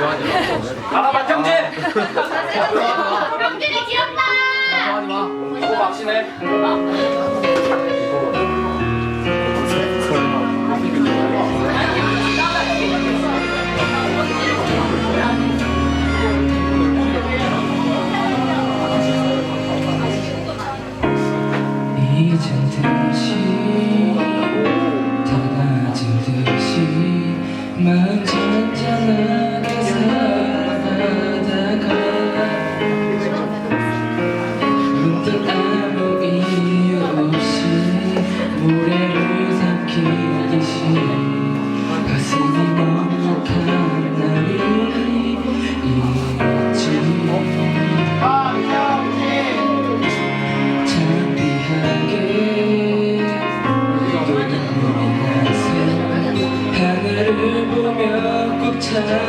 나가봐 평진! 병준이 귀엽다! 이거 막시네 이젠 듯이 다 가진 듯이 마음 time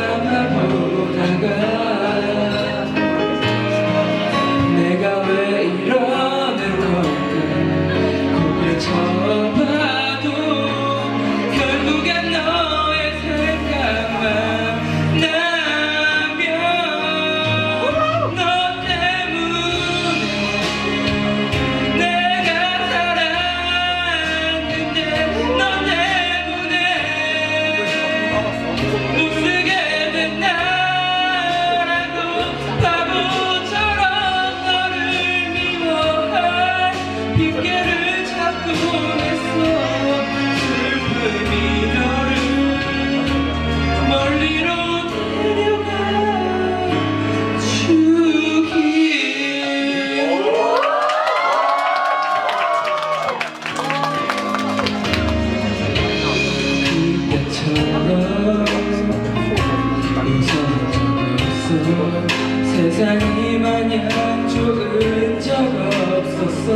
세상이 마냥 좋은 적 없었어.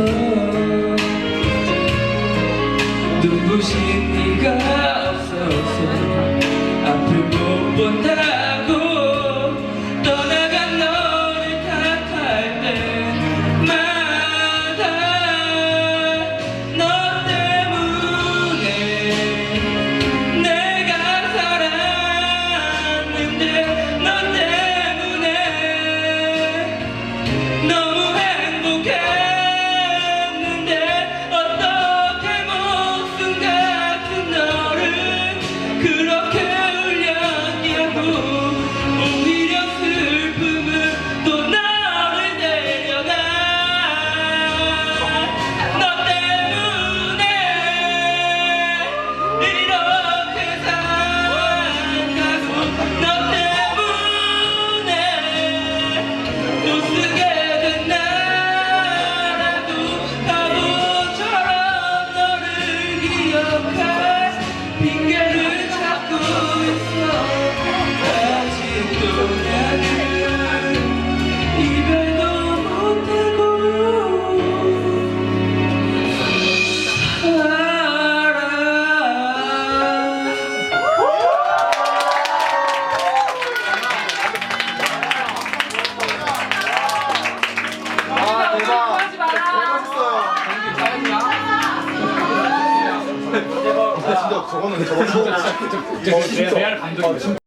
눈부신 네가 없었어 앞을 못 본다. 저거는 저거 저거 대할 감독이